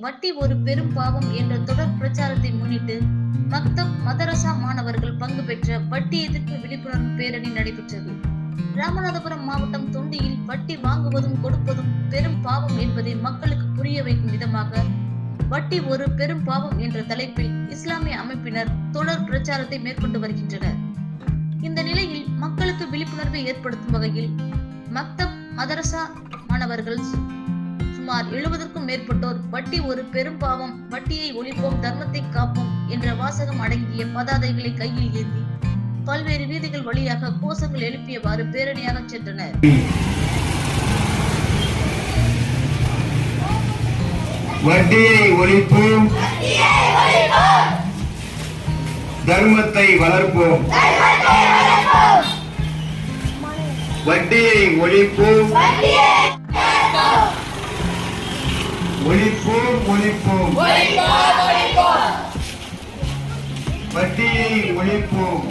வட்டி ஒரு பெரும் பாவம் என்ற தொடர் பிரச்சாரத்தை முன்னிட்டு மக்தப் மதரசா மாணவர்கள் பங்கு பெற்ற வட்டி எதிர்ப்பு விழிப்புணர்வு பேரணி நடைபெற்றது. ராமநாதபுரம் மாவட்டம் தொண்டியில் வட்டி வாங்குவதும் கொடுப்பதும் பெரும் பாவம் என்பதை மக்களுக்கு புரிய வைக்கும் விதமாக வட்டி ஒரு பெரும் பாவம் என்ற தலைப்பில் இஸ்லாமிய அமைப்பினர் தொடர் பிரச்சாரத்தை மேற்கொண்டு வருகின்றனர். இந்த நிலையில் மக்களுக்கு விழிப்புணர்வை ஏற்படுத்தும் வகையில் மக்தப் மதரசா மாணவர்கள் சு- சுமார் எழுபது மேற்பட்டோர் வட்டி ஒரு பெரும் பாவம் வட்டியை ஒழிப்போம் தர்மத்தை காப்போம் என்ற வாசகம் அடங்கிய பதாதைகளை கையில் ஏந்தி பல்வேறு வீதிகள் வழியாக கோஷங்கள் எழுப்பியவாறு பேரணியாக சென்றனர். வட்டியை ஒழிப்போம். தர்மத்தை வளர்ப்போம். வட்டியை ஒழிப்போம். ஒழிப்போம் ஒழிப்போம். வட்டியை ஒழிப்போம்.